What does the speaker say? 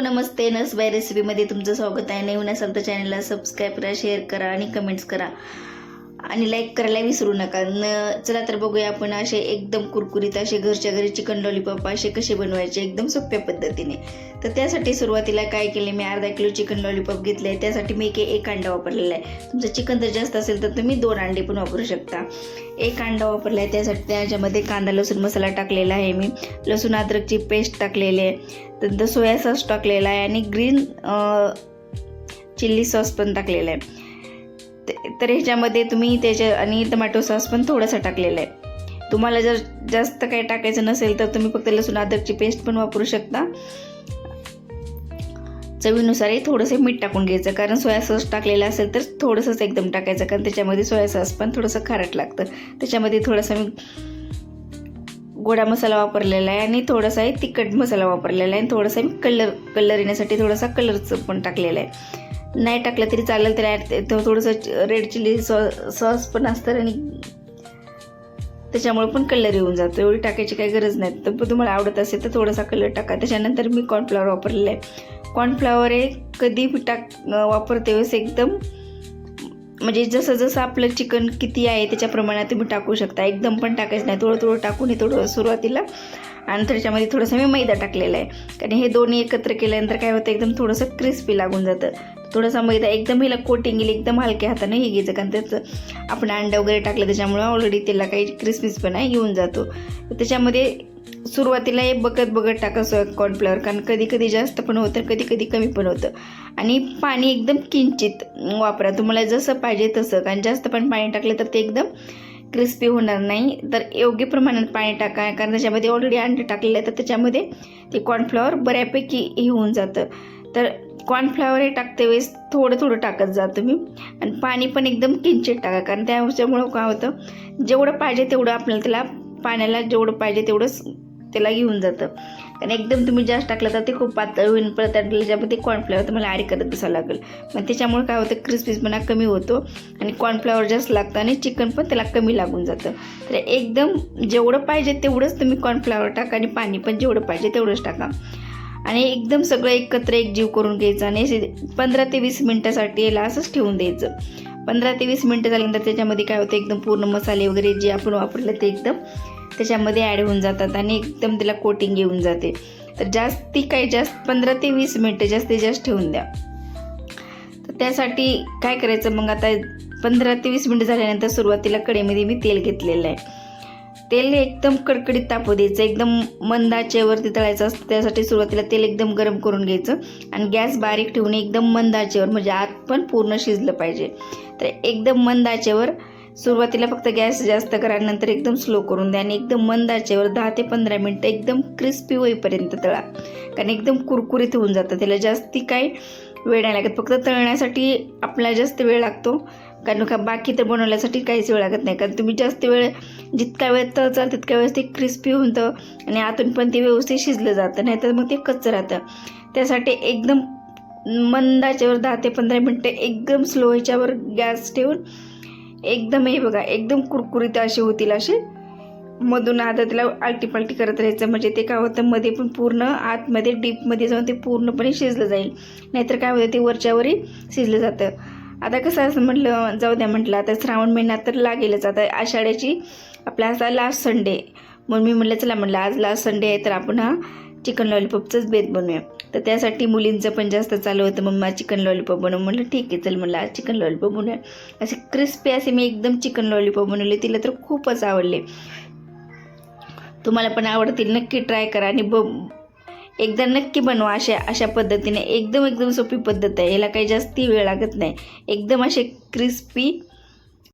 नमस्ते नसबाई रेसिपीमध्ये तुमचं स्वागत आहे. नवीन असाल तर चॅनलला सबस्क्राईब करा शेअर करा आणि कमेंट्स करा. आणि लाईक करायला विसरू नका. न चला तर बघूया आपण असे एकदम कुरकुरीत असे घरच्या घरी चिकन लॉलीपॉप असे कसे बनवायचे एकदम सोप्या पद्धतीने. तर त्यासाठी सुरुवातीला काय केले मी अर्धा किलो चिकन लॉलीपॉप घेतले आहे त्यासाठी मी एक एक अंडा वापरलेला आहे. तुमचं चिकन जर जास्त असेल तर तुम्ही दोन अंडे पण वापरू शकता. एक अंडा वापरला आहे त्यासाठी त्याच्यामध्ये कांदा लसूण मसाला टाकलेला आहे मी. लसूण अद्रकची पेस्ट टाकलेली आहे. नंतर सोया सॉस टाकलेला आहे आणि ग्रीन चिल्ली सॉस पण टाकलेला आहे. तर ह्याच्यामध्ये तुम्ही त्याच्या आणि टमॅटो सॉस पण थोडासा टाकलेला आहे. तुम्हाला जर जास्त काही टाकायचं नसेल तर तुम्ही फक्त लसूण अद्रकची पेस्ट पण वापरू शकता. चवीनुसारही थोडंसं मीठ टाकून घ्यायचं. कारण सोया सॉस टाकलेला असेल तर थोडंसंच एकदम टाकायचं. कारण त्याच्यामध्ये सोया सॉस पण थोडंसं खारट लागतं. त्याच्यामध्ये थोडासा मी गोडा मसाला वापरलेला आहे आणि थोडासा तिखट मसाला वापरलेला आहे. आणि थोडासा मी कलर कलर येण्यासाठी थोडासा कलरचं पण टाकलेला आहे. नाही टाकलं तरी चालेल तर ॲड थोडंसं रेड चिली सॉ सॉस पण असतं आणि त्याच्यामुळे पण कलर येऊन जातो. एवढी टाकायची काही गरज नाही. तर तुम्हाला आवडत असेल तर थोडासा कलर टाका. त्याच्यानंतर मी कॉर्नफ्लॉवर वापरलेलं आहे. कॉर्नफ्लॉवर हे कधी टाक वापरते वेळेस एकदम म्हणजे जसं जसं आपलं चिकन किती आहे त्याच्या प्रमाणात तुम्ही टाकू शकता. एकदम पण टाकायचं नाही. थोडं थोडं टाकून हे थोडं सुरुवातीला आणि त्याच्यामध्ये थोडंसं मी मैदा टाकलेला आहे. कारण हे दोन्ही एकत्र केल्यानंतर काय होतं एकदम थोडंसं क्रिस्पी लागून जातं. थोडासा मैदा एकदम हिला कोटिंग येईल एकदम हलक्या हाताने हे घ्यायचं. कारण त्याचं आपण अंडं वगैरे टाकलं त्याच्यामुळं ऑलरेडी त्याला काही क्रिस्पीसपणा येऊन जातो. त्याच्यामध्ये सुरुवातीला हे बघत बघत टाकायचं कॉर्नफ्लॉवर कारण कधी कधी जास्त पण होतं कधी कधी कमी पण होतं. आणि पाणी एकदम किंचित वापरा. तुम्हाला जसं पाहिजे तसं. कारण जास्त पण पाणी टाकलं तर ते एकदम क्रिस्पी होणार नाही. तर योग्य प्रमाणात पाणी टाका. कारण त्याच्यामध्ये ऑलरेडी अंडे टाकलेलं आहे तर त्याच्यामध्ये ते कॉर्नफ्लॉवर बऱ्यापैकी हे होऊन जातं. तर कॉर्नफ्लॉवर हे टाकते वेळेस थोडं थोडं टाकत जा तुम्ही. आणि पाणी पण एकदम किंचित टाका कारण त्याच्यामुळं काय होतं जेवढं पाहिजे तेवढं आपल्याला त्याला पाण्याला जेवढं पाहिजे तेवढंच त्याला घेऊन जातं. कारण एकदम तुम्ही जास्त टाकलं तर ते खूप पातळ होईल परत त्याच्यामध्ये कॉर्नफ्लॉवर तुम्हाला ॲड करत बसावं लागेल. मग त्याच्यामुळे काय होतं क्रिस्पीसपणा कमी होतो आणि कॉर्नफ्लॉवर जास्त लागतं आणि चिकन पण त्याला कमी लागून जातं. तर एकदम जेवढं पाहिजे तेवढंच तुम्ही कॉर्नफ्लॉवर टाका आणि पाणी पण जेवढं पाहिजे तेवढंच टाका. आणि एकदम सगळं एकत्र एक जीव करून घ्यायचं आणि पंधरा ते वीस मिनटासाठी याला असंच ठेवून द्यायचं. पंधरा ते वीस मिनटं झाल्यानंतर त्याच्यामध्ये काय होतं एकदम पूर्ण मसाले वगैरे जे आपण वापरले ते एकदम त्याच्यामध्ये ॲड होऊन जातात आणि एकदम त्याला कोटिंग येऊन जाते. तर जास्ती काही जास्त पंधरा ते वीस मिनटं जास्तीत जास्त ठेवून द्या. तर त्यासाठी काय करायचं मग आता पंधरा ते वीस मिनटं झाल्यानंतर सुरुवातीला कडेमध्ये मी तेल घेतलेलं आहे. तेल एकदम कडकडीत तापू द्यायचं. एकदम मंदाचेवरती तळायचं असतं त्यासाठी सुरुवातीला तेल एकदम गरम करून घ्यायचं आणि गॅस बारीक ठेवून एकदम मंदाचेवर म्हणजे आत पण पूर्ण शिजलं पाहिजे. तर एकदम मंदाचेवर सुरुवातीला फक्त गॅस जास्त करा नंतर एकदम स्लो करून द्या आणि एकदम मंदाचेवर दहा ते पंधरा मिनटं एकदम क्रिस्पी होईपर्यंत तळा. कारण एकदम कुरकुरीत होऊन जातं त्याला जास्ती काही वेळ नाही लागत. फक्त तळण्यासाठी आपल्याला जास्त वेळ लागतो. कारण का बाकी तर बनवण्यासाठी काहीच वेळ लागत नाही. कारण तुम्ही जास्त वेळ जितका वेळ तळचाल तितक्या वेळेस ते क्रिस्पी होतं आणि आतून पण ते व्यवस्थित शिजलं जातं. नाहीतर मग ते कच्च राहतं. त्यासाठी एकदम मंदाच्यावर दहा ते पंधरा मिनटं एकदम स्लो ह्याच्यावर गॅस ठेवून एकदम हे बघा एकदम कुरकुरीत असे होतील असे. मधून आता त्याला आलटी पालटी करत राहायचं. म्हणजे ते काय होतं मध्ये पण पूर्ण आतमध्ये डीपमध्ये जाऊन ते पूर्णपणे शिजलं जाईल. नाहीतर काय होतं ते वरच्यावरही शिजलं जातं. आता कसं असं म्हटलं जाऊ द्या म्हटलं आता श्रावण महिन्यात तर लागेलच. आता आषाढ्याची आपला असा लास्ट संडे म्हणून मी म्हटलं चला म्हटलं आज लास्ट संडे आहे तर आपण हा चिकन लॉलीपॉपचंच बेत बनवूया. तर त्यासाठी मुलींचं पण जास्त चालू होतं मम्मा चिकन लॉलीपॉप बनव. म्हटलं ठीक आहे चल म्हटलं आज चिकन लॉलीपॉप बनवूया. असे क्रिस्पी असे मी एकदम चिकन लॉलीपॉप बनवले तिला तर खूपच आवडले. तुम्हाला पण आवडतील नक्की ट्राय करा आणि ब एकदा नक्की बनवा अशा अशा पद्धतीने. एकदम एकदम सोपी पद्धत आहे. याला काही जास्ती वेळ लागत नाही. एकदम असे क्रिस्पी